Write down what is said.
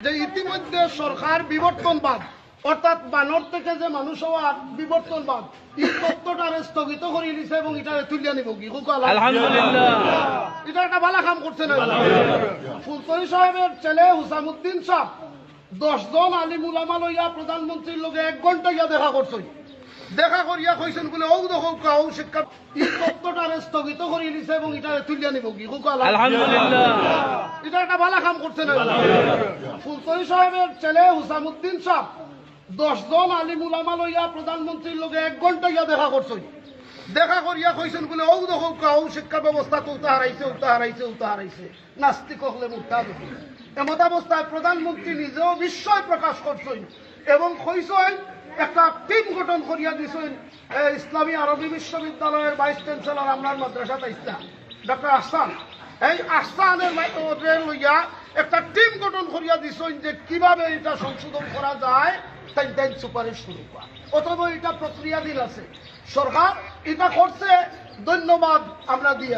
যে ইতিমধ্যে সরকার বিবর্তনবাদ অর্থাৎ বানর থেকে যে মানুষ হওয়ার বিবর্তনবাদ এই তত্ত্বটারে স্থগিত করে এবং এটা তুলিয়া নিব কি? এটা একটা ভালো কাম করছে না? ফুলতরি সাহেবের ছেলে হুসামুদ্দিন সাহ দশজন লইয়া প্রধানমন্ত্রীর লোক এক ঘণ্টা ইয়া দেখা করছেন দেখা করিয়া কইছেন বলে ও দেখো কাউ শিক্ষা এই তত্ত্বটারে স্থগিত করে নিছে এবং এটা তুলিয়া নিব কি? আলহামদুলিল্লাহ। এটা একটা ভালো কাম করছে না? ফুলতরি সাহেবের ছেলে হুসামুদ্দিন সাহ দশজন আলিম উলামা লইয়া প্রধানমন্ত্রীর লগে এক ঘণ্টা ইয়া দেখা করছেন। দেখা করিয়া কইছেন বলে ও দেখো কাউ শিক্ষা ব্যবস্থা তো উতা হারাইছে উতা হারাইছে উতা হারাইছে। নাস্তিক হলে মুক্তা এমত অবস্থায় প্রধানমন্ত্রী নিজেও বিস্ময় প্রকাশ করছেন এবং কইছেন একটা টিম গঠন করিয়া দিছেন ইসলামী আরবি বিশ্ববিদ্যালয়ের ভাইস চ্যান্সেলর আমরার মাদ্রাসা ইসলাম ডক্টর আহসান। এই আহসানের লইয়া একটা টিম গঠন করিয়া দিছেন যে কীভাবে এটা সংশোধন করা যায় তাই তাই সুপারিশ শুরু করা। অথবা এটা প্রক্রিয়াধীন আছে। সরকার এটা করছে, ধন্যবাদ, আমরা দিয়ে